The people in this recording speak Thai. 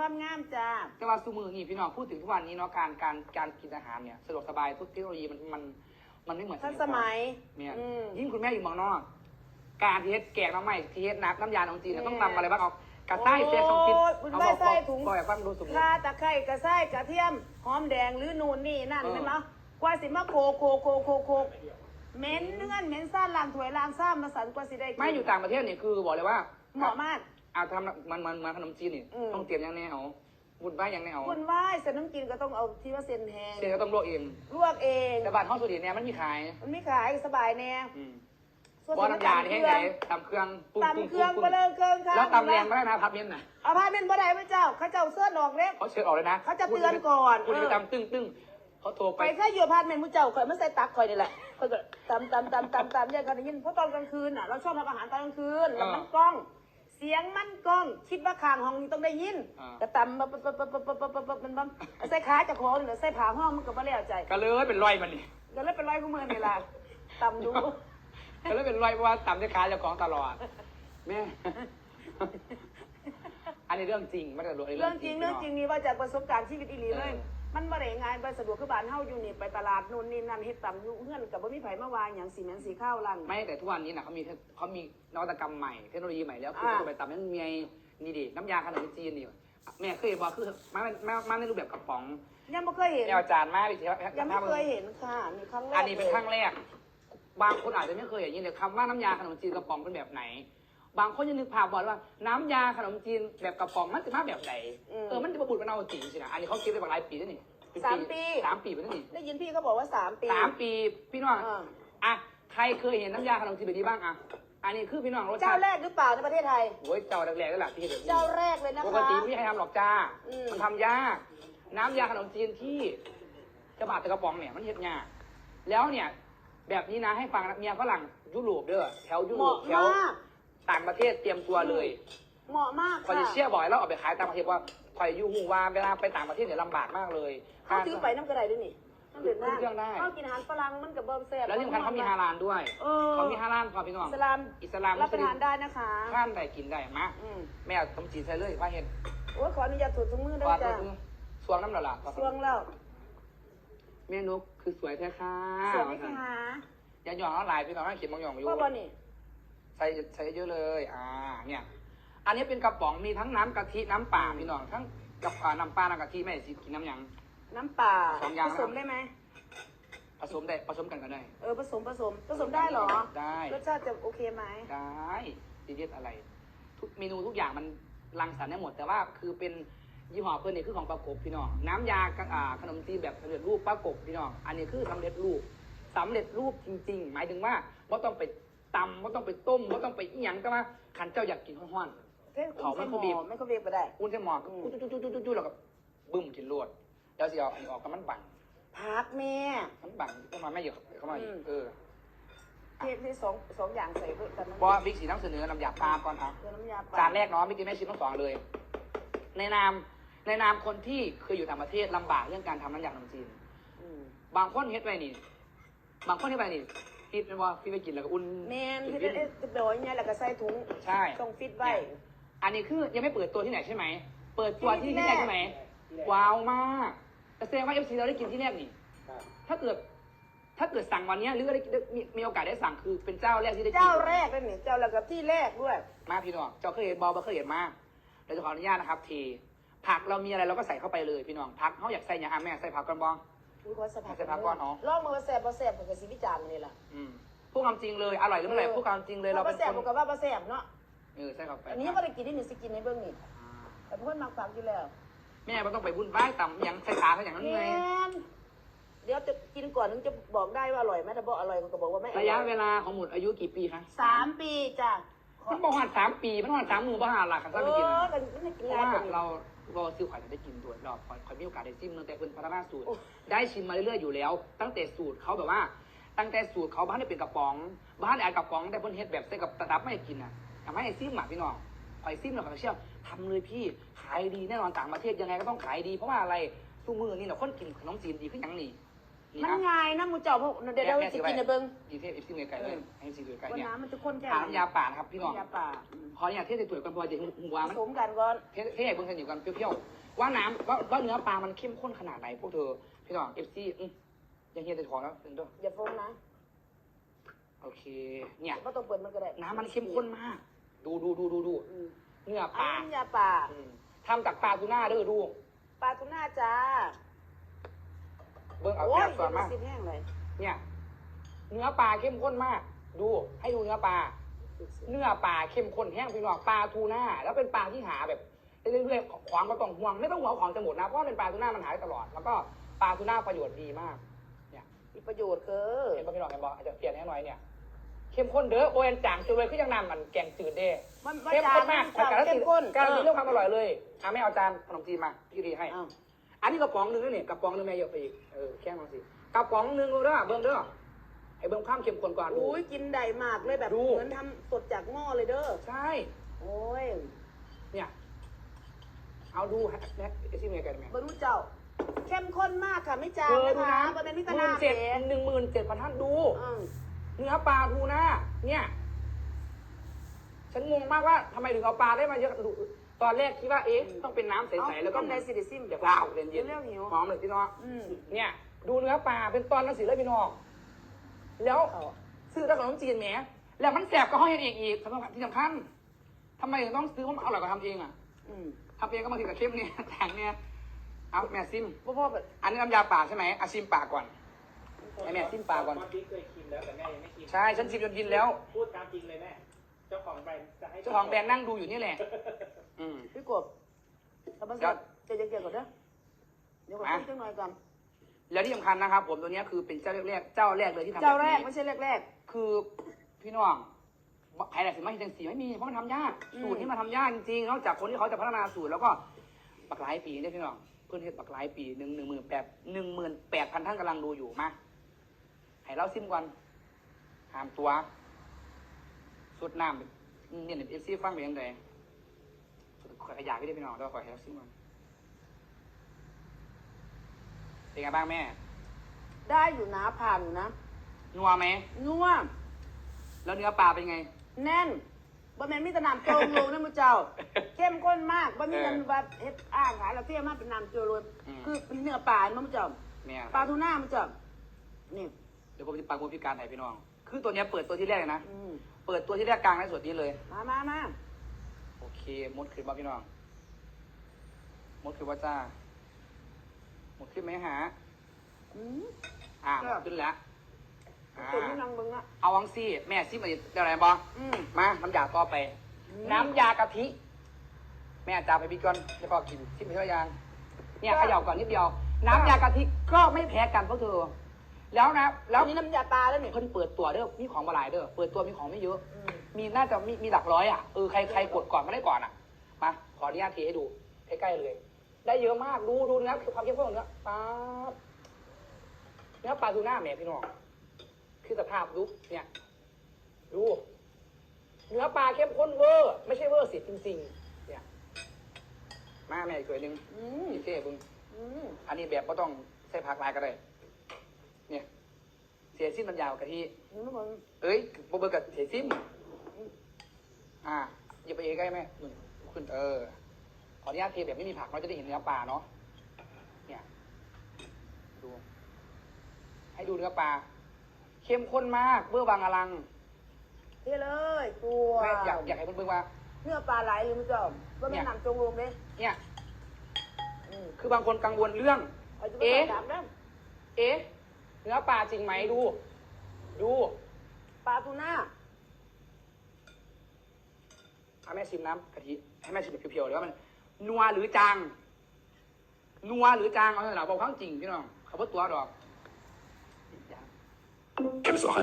ความงามจ้า แต่ว่าสมือนี่พี่น้องพูดถึงทุกวันนี้เนาะการการการกินอาหารเนี่ยสะดวกสบายทุกเทคโนโลยีมันมันมันไม่เหมือนทันสมัยเนี่ยอืม ยิ่งคุณแม่อยู่เมืองนอก การที่เฮ็ดแกงน้ำใหม่ที่เฮ็ดน้ำน้ำยาของจีนเนี่ยต้องทำอะไรบ้างเอากระไส้เสียสองชิ้นโอ้ยคุณเอาไส้บอกไส้ถุงบอกอยากฟังดูสมมติข่าตะไคร้กระไส้กระเทียม หอมแดงหรือนูนนี่นั่นเออใช่ไหมกว่าสิมาโคโคโคโคโคเหม็นเนื้อนเหม็นซ่านล้างถ้วยล้างซ้ำมาสันกว่าสิได้กินไม่อยู่ต่างประเทศนี่คือบอกเลยว่า เหมาะมากเอาทำมันมันมันขนมจีนนี่ อืม ต้องเตรียมยังแน่เอาบุญบ้ายังแน่เอาคุณว่ายเสร็จน้ำกินก็ต้องเอาที่ว่าเส้นแห้งเสียก็ต้องลวกเองลวกเอง แต่บ้านห้องสุดีเนี่ยมันมีขายมันไม่ขายสบายแน่อืมส่วนเพราะน้ำยานี่ให้ไงตำเครื่องปรุงปรุงตำปเครุรื่องงปรุก็งเลิกเครื่องค่ะแล้วตำแรงไม่ได้นะพับเย็นน่ะเอาผ้าเป็นบ่ได้พระเจ้าเขาเจ้าเสื้อดอกเล็บเขาเชิญออกเลยนะเขาจะเตือนก่อน คุณเออจะตำตึ้งตึ้งเขาโทรไปไปแค่อยู่พาร์ทเมนต์มุเจ้าข่อยไม่ใส่ตักข่อยนี่แหละข่อยก็ตำตำตำตำตำอย่างกันได้ยินเพราะตอนกลางคืนอะเราชอบทำอาหารตอนกลางคืนแล้วมันกล้อง เสียงมั่นกอง คิดว่าคางห้องนี้ต้องได้ยินกระตำปั๊บปั๊ปั๊ปั๊ปั๊ปั๊ปั๊มันบ้างใส่ขาเจะของหรือใส่ผาห้องมันก็บ่แล้วใจก็เลยเป็นรอยมันนี่ก็เลยเป็นรอยคู่มือนี่ล่ตำดูก็เลยเป็นรอยเพราะว่าต่ำที่ขาจ้าของตลอดแม่ อันนี้เรื่องจริงไม่ได้หลวกนนี้เรื่องจริงเรื่องจริงนี้ว่าจากประสบการณ์ชีวิตอีหลีเลย เออ มันบ่ได้งานไปสะดวกคือบ้านเฮาอยู่นี่ไปตลาดนู่นนี่นั่นเฮ็ดตำอยู่เฮือนกับบ่มีไผมาวางหยังสีแมนสีข้าวลังไม่แต่ทุกวันนี้นะเขามีเขามีนวัตกรรมใหม่เทคโนโลยีใหม่แล้วคืออ่าตัวไปตำนั้นมีไอ้นี่ดิน้ำยาขนมจีนนี่แม่เคยบอกคือมามามาในรูปแบบกระป๋องยังไม่เคยเห็น แนวจานมากเลยทียังไม่เคยเห็นค่ะมีครั้งแรกอันนี้เป็นครั้งแรก บางคนอาจจะไม่เคยอย่างนี้เลยคำว่าน้ำยาขนมจีนกระป๋องเป็นแบบไหน บางคนยังนึกภาพบอกว่าน้ำยาขนมจีนแบบกระป๋องมันจะมาแบบไหนเออมันจะมาบุดมันเอาจริงสินะอันนี้เขาคิดไปหลายปีแล้วนี่เป็นสามปี สามปีเป็นนี่ได้ยินพี่เขาบอกว่าสามปี สามปีพี่น้องอ่า อะใครเคยเห็นน้ำยาขนมจีนแบบนี้บ้างอะอันนี้คือพี่น้องรสเจ้าชาติแรกหรือเปล่าในประเทศไทย โอ้ยเจ้าแรกๆแล้วล่ะที่เห็นแบบนี้ เจ้าแรกเลยนะปกคะ ติไม่มีใครทำหรอกจ้า อืม มันทำยาก น้ำยาขนมจีนที่กระบาดตะกระป๋องเนี่ยมันเห็ดยาก แล้วเนี่ย แบบนี้นะให้ฟังนะเมียฝรั่งยุโรปเด้อแถวยุเหโรมาะปแถวมาก ต่างประเทศเตรียมตัวเลยเหมาะมากคอยค่ะจะเชื่อบ่อยแล้วเอาไปขายต่างประเทศว่า คอยอยูหูว่าเวลาไปต่างประเทศเนี่ยลำบากมากเลยเขาถือไปน้ำกระไดด้วยนี่น้ำเดือดหน้าเครื่องได้เขากินอาหารฝรั่งมันกับเบิ้มแซ่บแล้วที่สำคัญเขามีฮาลาลด้วยเออเขามีฮาลาลความพี่น้องอิสลามอิสลามรับประทานได้นะคะท่านได้กินได้มาอืมแม่เอาต้มจีนใส่เลยว่าเห็นโอ้ยขออนุญาตถูดถุงมือด้วยว่าตัจ้ะวสวงน้ำละล่ะสวงแล้วเมนูคือสวยแท้ค่ะสวงไหมคะอย่าหย่อนเอาหลายพี่น้องให้เขียนบางหย่องอยู่พ่อบอนี่ใส่ใส่เยอะเลย อ่า เนี่ย อันนี้เป็นกระป๋องมีทั้งน้ำกะทิน้ำป่าพี่น้องทั้งกับอ่าน้ำปลาน้ำกะทิไม่ได้สิกินน้ำหยัง น้ำป่าสองอย่างผนะสมได้ไหมผสมได้ผสมกันก็ได้ เออผสมผสมผสมได้เหรอได้ รสชาติจะโอเคไหมได้ซีเรียสอะไร ทุกเมนูทุกอย่างมันรังสรรค์ได้หมด แต่ว่าคือเป็นยี่ห้อเพื่อนนี่คือของประกบพี่น้องน้ำยากะอ่าขนมจีนแบบสำเร็จรูปประกบพี่น้องอันนี้คือสำเร็จรูปสำเร็จรูปจริง ๆ หมายถึงว่าว่าต้องไปตำว่าต้องไปต้มว่าต้องไปอีหยังก็ว่าขันเจ้าอยากกินห้อน ๆเท่เขาไม่ไม่ค่อยบีบไม่ก็บีบไปได้อุ่นใส่หม้อก็อืมจุ๊จุ๊จุ๊จุ๊จุ๊จุ๊แล้วก็บึ้มกินรวดแล้วสิเอาอันนี้ออกก็มันบังพักแม่มันบังเข้ามาไม่เยอะเข้ามาอีกอืมเออเทปที่สองสองอย่างใส่เพื่อกันน้ำเพราะว่าบิ๊กสีน้ำเสนอน้ำยาปลาก่อนครับเกลือน้ำยาปลาจานแรกเนาะบิ๊กกินแม่ชิมทั้งสองเลย ในนามในนามคนที่เคยอยู่ต่างประเทศลำบากเรื่องการทำน้ำยาขนมจีนอืมบางคนเฮ็ดไปนี่ บางคนเฮ็ดไปนี่ฟิตเป็นว่าฟิตไปกินแล้วก็อุ่นแมนฟิที่ตได้โดยเนี่ยแล้วก็ใส่ถุงใช่ต้องฟิตไว้ อันนี้คือยังไม่เปิดตัวที่ไหนใช่ไหม เปิดตัวที่ที่ที่แรแรกกใช่ไหม ว้าวมากแต่แสดงว่าเอฟซีเราได้กินที่แรกนี่ ถ้าเกิด ถ้าเกิดสั่งวันเนี้ยหรือว่าได้ได้มีมีโอกาสได้สั่งคือเป็นเจ้าแรกที่ได้กิน เจ้าแรกเลยนี่เจ้าแล้วก็ที่แรกด้วย มาพี่น้องเจ้าเคยเห็นบอลเคยเห็นมากเดี๋ยวจะขออนุญาตนะครับ ที ผักเรามีอะไรเราก็ใส่เข้าไปเลยพี่น้องผักเขาอยากใส่อย่างอะแม่ใส่ผักก่อนบอง อุ้ยขอสะพานใส่ผักก่อนเนาะลองมือว่าแซ่บบ่แซ่บผมก็สิวิจารณ์นี่ล่ะอืมพูดความจริงเลยอร่อยหรือไม่อร่อยเออพูดความจริงเลยเราบ่เป็นแซ่บคผมนก็ว่าบ่แซ่บเนาะ เออใส่เข้าไปอันนี้บ่ได้กินนี่นี่สิกินในเบิ่งนี่อ่าแต่เพิ่นมักฟังอยู่แล้วแม่มันต้องไปวุ่นวายต่ำอย่างใส่ขาเขาอย่างนั้นแมไงนเดี๋ยวจะกินก่อนถึงจะบอกได้ว่าอร่อยไหมถ้าบอกอร่อยก็บอกว่าไม่อร่อยระยะเวลาของหมดอายุกี่ปีคะสามปีจ้ะมันบอกว่าสามปี มันว่าสามมือบ้าหลักขันเอซ้ำไปกินอนะกันไม่กินเพงาราะนว่ากันนี่เราเราซื้อขวัญจะได้กินด้วยเราคอยคอยมีโอกาสได้ชิมตั้งแต่เป็นพัฒนาสูตร โอ้ ได้ชิมมาเรื่อยๆอยู่แล้ว ตั้งแต่สูตรเขาแบบว่า ตั้งแต่สูตรเขาบ้านได้เป็นกระป๋อง บ้านได้อัดกระป๋องแต่เพิ่นเฮ็ดแบบใส่กับตะดับไม่ให้กินอะ ทำให้ไอ้ซิมอะพี่น้องคอยซิมเราคอยเชื่อทำเลยพี่ขายดีแน่นอนต่างประเทศยังไงก็ต้องขายดีเพราะว่าอะไรสู้มือนี่เราคนกินขนมจีนดีขึ้นยังนี่นี่มันนะง่ายนะหมูเจ้าพวกเดี๋ยวเราแม่จะแม่กินสิในไว้เบิ้งดีเทพอีกที่ไกลๆเลยให้สีไกลๆว่าเนี่ยน้ำมันจะข้นแค่หาน้ำยาป่านะครับพี่น้องยาป่าอืมขอเนี่ยเทศใส่ถ้วยกันเพอจะหัวผมัน สมกันก่อน เทศเทศใส่เบิ่งสนิทกันเปรี้ยวๆ ว่าน้ำว่าว่าเนื้อปลา มันเข้มข้นขนาดไหนพวกเธอ พี่น้องเอฟซียังเฮียแต่ถอนแล้วเป็นตัวอย่าโฟงนะโอเค เนี่ยก็ต้องเปิดมันก็ได้น้ำมันเข้มข้นมาก ดูดูดูดูดูอืมเนื้อปอัลานนี้ยาป่าอืมทำจากปลาทูน่าเด้อดู ปลาทูน่าจ้าเบิ่งเอาโอ้แก้ยวส่วนมากสิบแห้งเลยเนี่ย เนื้อปลาเข้มข้นมาก ดู ให้ดูเนื้อปลา เนื้อปลาเข้มข้นแห้งพี่น้องปลาทูน่าแล้วเป็นปลาที่หาแบบเรื่อยๆของก็ต้องห่วงไม่ต้องห่วงของจะหมดนะเพราะว่าเป็นปลาทูน่ามันหายตลอด แล้วก็ปลาทูน่าประโยชน์ดีมากเนี่ยมีประโยชน์คือเห็นป่ะพี่น้องเห็นป่ะอาจจะเปลี่ยนให้หน่อยเนี่ย เข้มข้นเด้อโบเอนจางจืดเลยคือยังนำมันแกงจืดเด้ มันเข้มข้นมากจางการันตีเข้มข้นการันตีเอเรื่อองความอร่อยเลยอะไม่เอาจานขนมจีนมาพี่ดีให้ อ้าวอันนี้กระป๋องหนึงนะเนี่ยกระป๋องหนึงแม่เยอะไปอีกเออแค่มาสิกระป๋องหนึงเด้อเบิ้งเด้อให้เบิ้งข้ามเข้มข้นกว่าดู อุ้ยกินได้มากเลยแบบดู เหมือนทำสดจากหม้อเลยเด้อใช่ โอ้ยเนี่ย เอาดูฮะแน็กไอซี่เมย์กันไหมบรรลุเจ้า เข้มข้นมากค่ะไม่จางเธอนะดูคะนะบะเป็นนิหตมื่นานเจ็ดเอ๋หนึ่งหมื่นเจ็ดพันท่านดู อืม เนื้อปลาทูน่าเนี่ยฉันงงมากว่าทำไมถึงเอาปลาได้มาเยอะดูตอนแรกคิดว่าเอ๊ะต้องเป็นน้ำใสๆแล้วก็ในสิริซิม เดี๋ยวเปล่าเย็นเย็นเรื่องหิวหอมเลยพี่น้องอืม เนี่ย ดูเนื้อปลาเป็นตอนละสีเลยพี่น้องแล้วเอาซื้อแต่ขนมจีนแหมแล้วมันแสบก็ห้อยเองอีกสำคัญที่สำคัญทำไมถึงต้องซื้อเพราะมันอร่อยกว่าทำเองอะอืมทำเองก็บางทีกับเข้มเนี่ยแต่งเนี่ยเอาแม่ซิม พ่อพ่อแบบอันนี้น้ำยาป่าใช่ไหมอาชิมปากก่อนให้แม่ซิมปากก่อนตอนที่เคยชิม แล้วแต่แม่ยังไม่ชิมใช่ฉันชิมจนกินแล้ว พูดตามจริงเลยแม่เจ้าของแบรนด์จะให้เจ้าของแบรนด์นั่งดูอยู่นี่แหละ อืม พี่กบทำมันครัสับตใจเย็นๆก่อนเด้อเดี๋ยวก่อนอะพูดจังหน่อยก่อนแล้วที่สำคัญนะครับ ผมตัวเนี้ยคือเป็นเจ้าแรกๆเจ้าแรกเลยที่ทำเจ้าแรกบบไม่นี้ใช่แรกคือพี่น้องใครไหนสิมาเห็นจังสีไม่มีเพราะมันทำยากอืมสูตรที่มาทำยากจริงๆนอกจากคนที่เขาจะพัฒนาสูตรแล้วก็บักหลายปีเนี่ยพี่น้องเพื่อนเฮ็ดบักหลายปีหนึ่งหนึ่งหมื่นแปดหนึ่งหมื่นแปดพันท่านกำลังดูอยู่มา ให้เราซิมก่อนหามตัว สุดน้ำเนี่ยเอฟซีฟังไปยังไงขอขยายไปได้พี่น้องแล้วขอให้เราซิมก่อนเป็นไงบ้างแม่ๆได้อยู่นะผ่านอยู่นะ นัวไหม นัว แล้วเนื้อปลาเป็นไง แน่นบะแมนมีแต่น้ำโจงลงนะมึงเจ้า เข้มข้นมากบะมีกันเออว่าเฮ็ดอ่างขายแล้วเที่ยมากเป็นน้ำโจงลงอืมคือเป็นเนื้อปลาเห็นมั้งมึงเจ้าเนี่ยปลาทูน่ามึงเจ้านี่เดี๋ยวผมจะปักบนพิการให้พี่น้อง คือตัวเนี้ยเปิดตัวที่แรกเลยนะ อืมเปิดตัวที่แรกกลางในส่วนนี้เลย มามามาโอเคมดขึ้นบ่พี่น้องมดขึ้นว่าจ้ามดขึ้นไหมฮะอืมอ่าครับขึ้นแล้วอ่าตัวนี้นังเบึงอะ เอาวังซี่ แม่ซิมาดิเดี๋ยวอะไรบออืมมา น้ำยาต่อไปอืมน้ำยากะทิ แม่จ่าไปบิดก่อนแล้วก็กินซิมไปเท่ายางเนี่ยเขย่าก่อนนิดเดียว น้ำยากะทิก็ไม่แพ้กันพวกเธอ แล้วนะ แล้แล้ววนี่น้ำยาปลาแล้วเนี่ย เพิ่นเปิดตัวเด้อมีของมาหลายเด้อเปิดตัวมีของไม่เยอะ อืม มีน่าจะมีมีหลักร้อยอะเออใครใครกดก่อนก็ได้ก่อนอะมาขออนุญาตทีให้ดูใกล้ๆเลย ได้เยอะมากดูดูเนื้อความเข้มข้นของเนื้อปลาบเนื้อปลาทูน่าแหม่พี่น้องคือสภาพดูเนี่ย ดูเนื้อปลาเข้มข้นเวอร์ ไม่ใช่เวอร์สิจริงๆเนี่ย มาแม่อีกถ้วยหนึ่งอืมนี่เท่บึงอืมอันนี้แบบก็ต้องใส่ผักลายก็ได้ เนี่ย เสียสิ้นมันยาวกะทินี่มันเอ้ยบเบอร์กับเสียซิมอ่าอย่าไปเอใกล้แม่หนึ่งขึ้นเออ ขออนุญาตเทแบบไม่มีผักเราจะได้เห็นเนื้อปลาเนาะเนี่ยดู ให้ดูเนื้อปลาเข้มข้นมากเบอร์บางอลังเท่เลยตัวแม่อยากอยากให้เพื่อนๆว่า เนื้อปลาไหลเลยมึงเจ้าว่าไม่น้ำโจงลงเลยเนี่ยอืมคือบางคนกังวลเรื่อง เอาจะไปเอ๊ะถามนะ เอ๊ะเนื้อปลาจริงไหมดู ดู ปลาทูน่าเอาแม่ชิมน้ำกะทิให้แม่ชิมแบบเพียวๆเลยว่ามันนัวหรือจางนัวหรือจางเอาเถอะเราบอกความจริงพี่น้องเขาพูดตัวดอก Gibt es auch eine